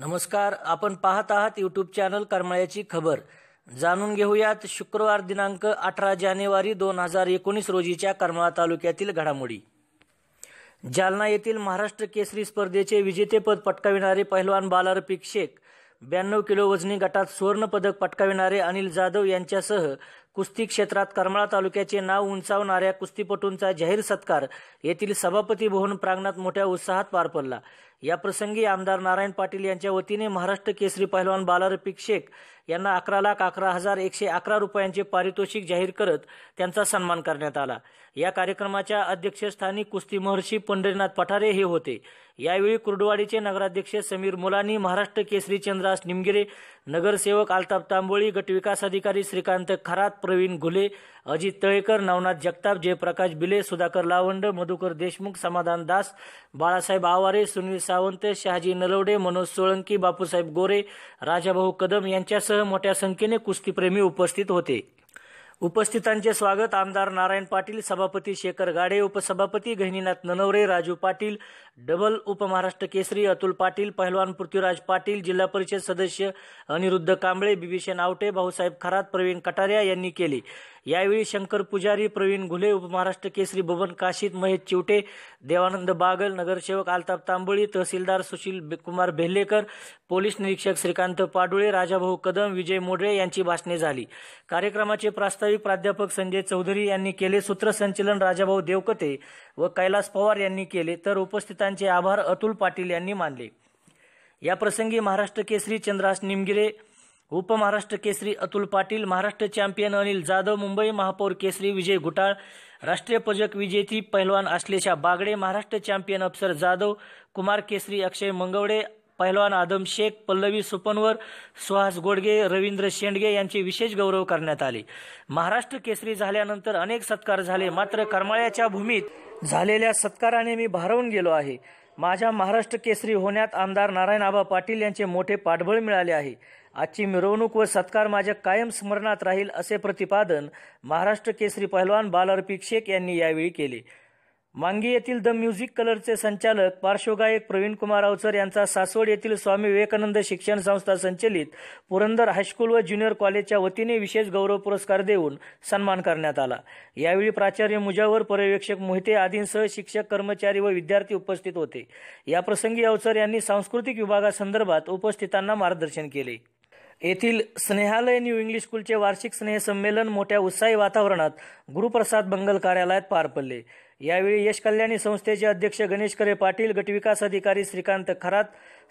नमस्कार आपण पाहत आहात यूट्यूब चॅनल करमाळ्याची खबर. जाणून घेऊयात शुक्रवार दिनांक अठरा जानेवारी दोन हजार एकोणीस रोजीच्या करमाळा तालुक्यातील घडामोडी. जालना येथील महाराष्ट्र केसरी स्पर्धेचे विजेतेपद पटकाविणारे पहिलवान बालारपिक शेख ब्याण्णव किलो वजनी गटात सुवर्णपदक पटकाविणारे अनिल जाधव यांच्यासह कुस्ती क्षेत्रात करमाळा तालुक्याचे नाव उंचावणाऱ्या कुस्तीपटूंचा जाहीर सत्कार येथील सभापती भवन प्रांगणात मोठ्या उत्साहात पार पडला. या प्रसंगी आमदार नारायण पाटील यांच्या वतीने महाराष्ट्र केसरी पहिलवान बालारपिक शेख यांना अकरा लाख अकरा हजार एकशे अकरा रुपयांचे पारितोषिक जाहीर करत त्यांचा सन्मान करण्यात आला. या कार्यक्रमाच्या अध्यक्षस्थानी कुस्ती महर्षी पंढरीनाथ पठारे हे होते. यावेळी कुर्डवाडीचे नगराध्यक्ष समीर मुलानी महाराष्ट्र केसरी चंद्रास निमगिरे नगरसेवक आलताप तांबोळी गटविकास अधिकारी श्रीकांत खरात प्रवीण घुले अजित तळेकर नवनाथ जगताप जयप्रकाश बिले सुधाकर लावंड मधुकर देशमुख समाधान दास बाळासाहेब आवारे सुनील सावंत शहाजी नलवडे मनोज सोळंकी बापूसाहेब गोरे राजाभाऊ कदम यांच्यासह मोठ्या संख्येने कुस्तीप्रेमी उपस्थित होते. उपस्थितांचे स्वागत आमदार नारायण पाटील सभापती शेखर गाडे उपसभापती गहिनीनाथ ननवरे राजू पाटील डबल उपमहाराष्ट्र केसरी अतुल पाटील पहिलवान पृथ्वीराज पाटील जिल्हा परिषद सदस्य अनिरुद्ध कांबळे बिभीषण आवटे भाऊसाहेब खरात प्रवीण कटारिया यांनी केले. यावेळी शंकर पुजारी प्रवीण घुले उपमहाराष्ट्र केसरी बबन काशीत महेश चिवटे देवानंद बागल नगरसेवक आलताप तांबोळी तहसीलदार सुशील कुमार भेल्लेकर पोलीस निरीक्षक श्रीकांत पाडुळे राजाभाऊ कदम विजय मोडळे यांची भाषणे झाली. कार्यक्रमाचे प्रास्ताविक प्राध्यापक संजय चौधरी यांनी केले सूत्रसंचलन राजाभाऊ देवकते व कैलास पवार यांनी केले. तर उपस्थितांचे आभार अतुल पाटील यांनी मानले. या प्रसंगी महाराष्ट्र केसरी चंद्रास निमगिरे उपमहाराष्ट्र केसरी अतुल पाटील महाराष्ट्र चॅम्पियन अनिल जाधव मुंबई महापौर केसरी विजय घुटाळ राष्ट्रीय पदक विजेती पहिलवान आश्लेषा बागडे महाराष्ट्र चॅम्पियन अफसर जाधव कुमार केसरी अक्षय मंगवडे पहिलवान आदम शेख पल्लवी सुपनवर सुहास गोडगे रवींद्र शेंडगे यांचे विशेष गौरव करण्यात आले. महाराष्ट्र केसरी झाल्यानंतर अनेक सत्कार झाले. मात्र करमाळ्याच्या भूमीत झालेल्या सत्काराने मी भारावून गेलो आहे. माझ्या महाराष्ट्र केसरी होण्यात आमदार नारायण आबा पाटील यांचे मोठे पाठबळ मिळाले आहे. आजची मिरवणूक व सत्कार माझ्या कायम स्मरणात राहील असे प्रतिपादन महाराष्ट्र केसरी पहिलवान बालारपिक शेख यांनी यावेळी केले. मांगी येथील द म्युझिक कलरचे संचालक पार्श्वगायक प्रवीण कुमार अवचर यांचा सासवड येथील स्वामी विवेकानंद शिक्षण संस्था संचलित पुरंदर हायस्कूल व ज्युनियर कॉलेजच्या वतीने विशेष गौरव पुरस्कार देऊन सन्मान करण्यात आला. यावेळी प्राचार्य मुजावर पर्यवेक्षक मोहिते आदींसह शिक्षक कर्मचारी व विद्यार्थी उपस्थित होते. याप्रसंगी अवचर यांनी सांस्कृतिक विभागासंदर्भात उपस्थितांना मार्गदर्शन केले. येथील स्नेहालय न्यू इंग्लिश स्कूलचे वार्षिक स्नेहसंमेलन मोठ्या उत्साही वातावरणात गुरुप्रसाद बंगल कार्यालयात पार पडले. यावेळी यश कल्याणी संस्थेचे अध्यक्ष गणेश करे पाटील गटविकास अधिकारी श्रीकांत खरात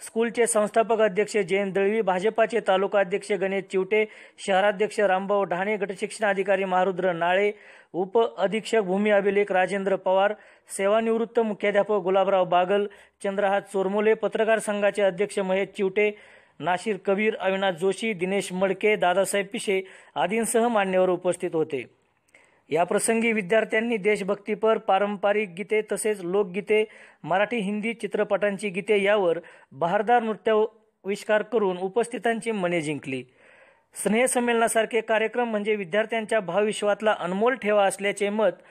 स्कूलचे संस्थापक अध्यक्ष जयंत दळवी भाजपाचे तालुका अध्यक्ष गणेश चिवटे शहराध्यक्ष रामभाऊ ढाणे गटशिक्षण अधिकारी महारुद्र नाळे उप अधीक्षक भूमी अभिलेख राजेंद्र पवार सेवानिवृत्त मुख्याध्यापक गुलाबराव बागल चंद्रहात चोरमोले पत्रकार संघाचे अध्यक्ष महेश चिवटे नाशिर कबीर अविनाश जोशी दिनेश मडके दादासाहेब पिशे आदींसह मान्यवर उपस्थित होते. या प्रसंगी विद्यार्थ्यांनी देशभक्तीपर पारंपरिक गीते तसेच लोकगीते मराठी हिंदी चित्रपटांची गीते यावर बहारदार नृत्याविष्कार करून उपस्थितांची मने जिंकली. स्नेहसंमेलनासारखे कार्यक्रम म्हणजे विद्यार्थ्यांच्या भावविश्वातला अनमोल ठेवा असल्याचे मत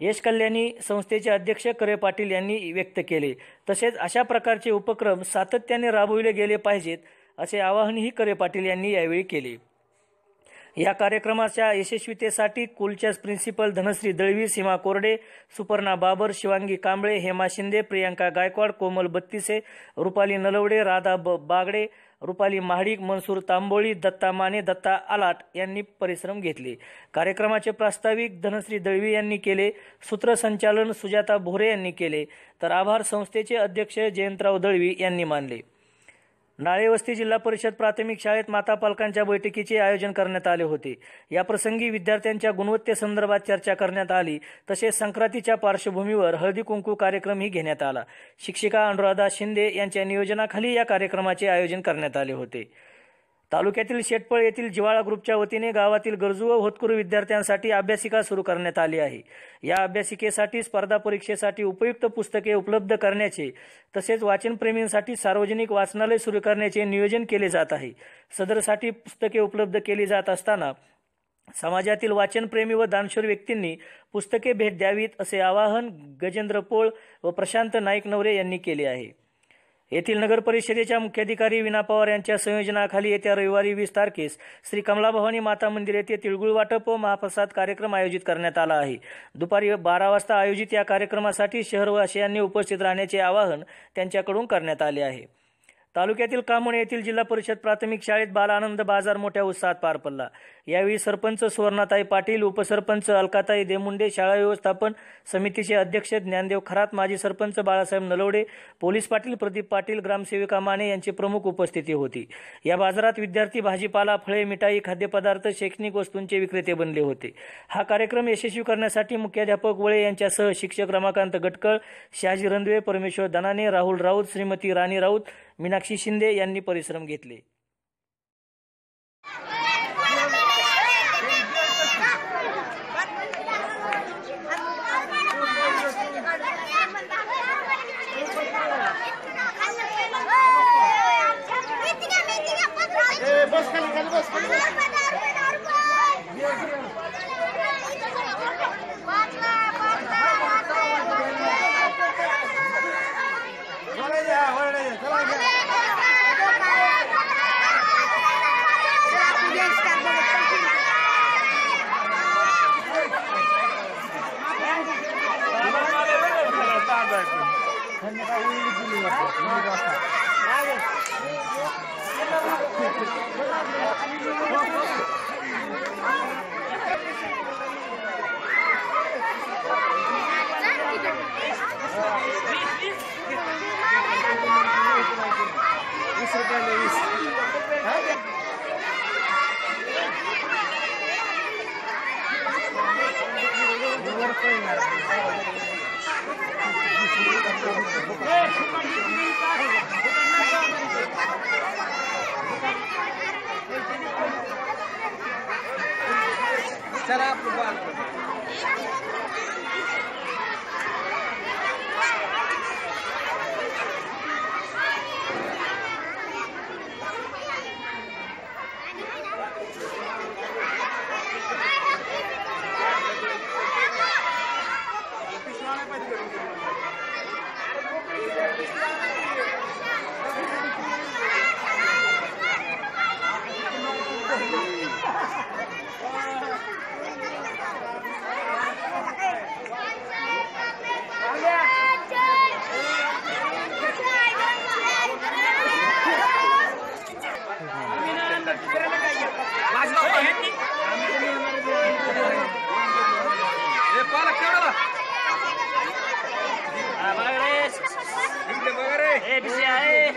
यश कल्याणी संस्थेचे अध्यक्ष करे पाटील यांनी व्यक्त केले. तसेच अशा प्रकारचे उपक्रम सातत्याने राबविले गेले पाहिजेत असे आवाहनही करे पाटील यांनी यावेळी केले. या कार्यक्रमाच्या यशस्वीतेसाठी कुलच्या प्रिन्सिपल धनश्री दळवी सीमा कोरडे सुपर्णा बाबर शिवांगी कांबळे हेमा शिंदे प्रियांका गायकवाड कोमल बत्तीसे रुपाली नलवडे राधा ब बागडे रुपाली महाडिक मनसूर तांबोळी दत्ता माने दत्ता आलाट यांनी परिश्रम घेतले. कार्यक्रमाचे प्रास्ताविक धनश्री दळवी यांनी केले सूत्रसंचालन सुजाता भोरे यांनी केले. तर आभार संस्थेचे अध्यक्ष जयंतराव दळवी यांनी मानले. नाळेवस्ती जिल्हा परिषद प्राथमिक शाळेत माता पालकांच्या बैठकीचे आयोजन करण्यात आले होते. या प्रसंगी विद्यार्थ्यांच्या गुणवत्तेसंदर्भात चर्चा करण्यात आली. तसेच संक्रांतीच्या पार्श्वभूमीवर हळदी कुंकू कार्यक्रमही घेण्यात आला. शिक्षिका अनुराधा शिंदे यांच्या नियोजनाखाली या कार्यक्रमाचे आयोजन करण्यात आले होते. तालुक्यातील शेटपळ येथील जिवाळा ग्रुपच्या वतीने गावातील गरजू व होतकरू विद्यार्थ्यांसाठी अभ्यासिका सुरू करण्यात आली आहे. या अभ्यासिकेसाठी स्पर्धा परीक्षेसाठी उपयुक्त पुस्तके उपलब्ध करण्याचे तसेच वाचनप्रेमींसाठी सार्वजनिक वाचनालय सुरू करण्याचे नियोजन केले जात आहे. सदरसाठी पुस्तके उपलब्ध केली जात असताना समाजातील वाचनप्रेमी व दानशूर व्यक्तींनी पुस्तके भेट द्यावीत असे आवाहन गजेंद्र पोळ व प्रशांत नाईक नवरे यांनी केले आहे. येथील नगर परिषदेच्या मुख्याधिकारी विना पवार यांच्या संयोजनाखाली येत्या रविवारी वीस तारखेस श्री कमलाभवानी माता मंदिर येथे तिळगुळ वाटप व महाप्रसाद कार्यक्रम आयोजित करण्यात आला आहे. दुपारी बारा वाजता आयोजित या कार्यक्रमासाठी शहरवासियांनी उपस्थित राहण्याचे आवाहन त्यांच्याकडून करण्यात आले आहे. तालुक्यातील कामण येथील जिल्हा परिषद प्राथमिक शाळेत बाल आनंद बाजार मोठ्या उत्साहात पार पडला. यावेळी सरपंच सुवर्णाताई पाटील उपसरपंच अलकाताई देमुंडे शाळा व्यवस्थापन समितीचे अध्यक्ष ज्ञानदेव खरात माजी सरपंच बाळासाहेब नलवडे पोलीस पाटील प्रदीप पाटील ग्रामसेविका माने यांची प्रमुख उपस्थिती होती. या बाजारात विद्यार्थी भाजीपाला फळे मिठाई खाद्यपदार्थ शैक्षणिक वस्तूंचे विक्रेते बनले होते. हा कार्यक्रम यशस्वी करण्यासाठी मुख्याध्यापक वळे यांच्यासह शिक्षक रमाकांत गटकळ शहाजी रंधवे परमेश्वर दनाने राहुल राऊत श्रीमती राणी राऊत मीनाक्षी शिंदे यांनी परिश्रम घेतले. वीस रुपयाला Será aprovado. 哎不行哎。